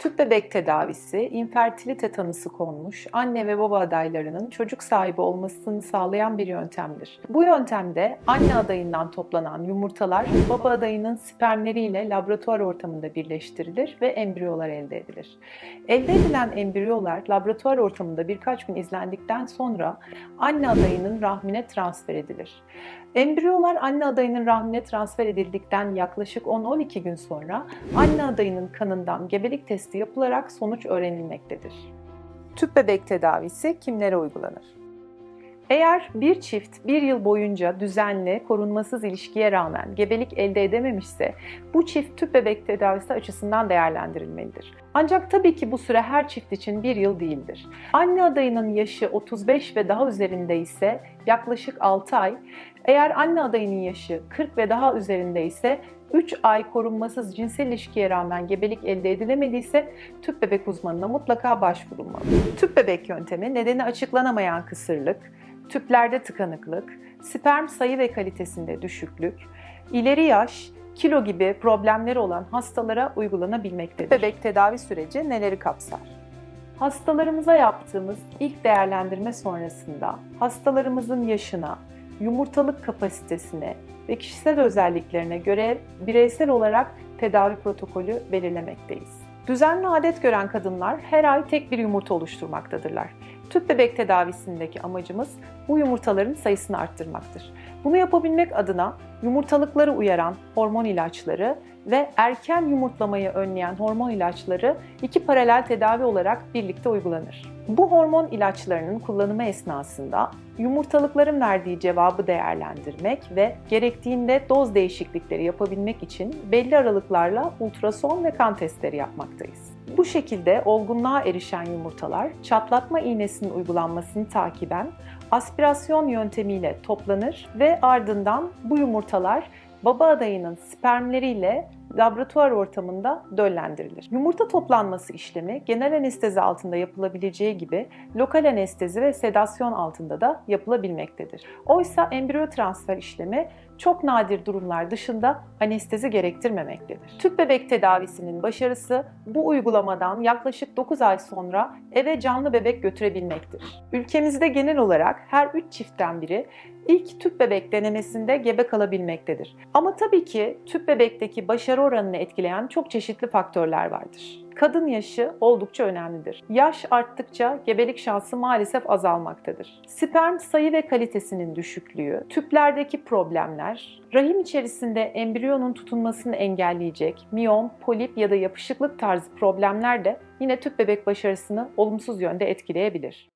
Tüp bebek tedavisi, infertilite tanısı konmuş anne ve baba adaylarının çocuk sahibi olmasını sağlayan bir yöntemdir. Bu yöntemde anne adayından toplanan yumurtalar baba adayının spermleriyle laboratuvar ortamında birleştirilir ve embriyolar elde edilir. Elde edilen embriyolar laboratuvar ortamında birkaç gün izlendikten sonra anne adayının rahmine transfer edilir. Embriyolar anne adayının rahmine transfer edildikten yaklaşık 10-12 gün sonra anne adayının kanından gebelik testi yapılarak sonuç öğrenilmektedir. Tüp bebek tedavisi kimlere uygulanır? Eğer bir çift bir yıl boyunca düzenli, korunmasız ilişkiye rağmen gebelik elde edememişse bu çift tüp bebek tedavisi açısından değerlendirilmelidir. Ancak tabii ki bu süre her çift için bir yıl değildir. Anne adayının yaşı 35 ve daha üzerinde ise yaklaşık 6 ay, eğer anne adayının yaşı 40 ve daha üzerinde ise 3 ay korunmasız cinsel ilişkiye rağmen gebelik elde edilemediyse tüp bebek uzmanına mutlaka başvurulmalı. Tüp bebek yöntemi nedeni açıklanamayan kısırlık, tüplerde tıkanıklık, sperm sayı ve kalitesinde düşüklük, ileri yaş, kilo gibi problemleri olan hastalara uygulanabilmektedir. Bebek tedavi süreci neleri kapsar? Hastalarımıza yaptığımız ilk değerlendirme sonrasında hastalarımızın yaşına, yumurtalık kapasitesine ve kişisel özelliklerine göre bireysel olarak tedavi protokolü belirlemekteyiz. Düzenli adet gören kadınlar her ay tek bir yumurta oluşturmaktadırlar. Tüp bebek tedavisindeki amacımız bu yumurtaların sayısını arttırmaktır. Bunu yapabilmek adına yumurtalıkları uyaran hormon ilaçları ve erken yumurtlamayı önleyen hormon ilaçları iki paralel tedavi olarak birlikte uygulanır. Bu hormon ilaçlarının kullanımı esnasında yumurtalıkların verdiği cevabı değerlendirmek ve gerektiğinde doz değişiklikleri yapabilmek için belli aralıklarla ultrason ve kan testleri yapmaktayız. Bu şekilde olgunluğa erişen yumurtalar çatlatma iğnesinin uygulanmasını takiben aspirasyon yöntemiyle toplanır ve ardından bu yumurtalar baba adayının spermleriyle laboratuvar ortamında döllendirilir. Yumurta toplanması işlemi genel anestezi altında yapılabileceği gibi lokal anestezi ve sedasyon altında da yapılabilmektedir. Oysa embriyo transfer işlemi çok nadir durumlar dışında anestezi gerektirmemektedir. Tüp bebek tedavisinin başarısı bu uygulamadan yaklaşık 9 ay sonra eve canlı bebek götürebilmektir. Ülkemizde genel olarak her 3 çiftten biri ilk tüp bebek denemesinde gebe kalabilmektedir. Ama tabii ki tüp bebekteki başarı oranını etkileyen çok çeşitli faktörler vardır. Kadın yaşı oldukça önemlidir. Yaş arttıkça gebelik şansı maalesef azalmaktadır. Sperm sayı ve kalitesinin düşüklüğü, tüplerdeki problemler, rahim içerisinde embriyonun tutunmasını engelleyecek miyom, polip ya da yapışıklık tarzı problemler de yine tüp bebek başarısını olumsuz yönde etkileyebilir.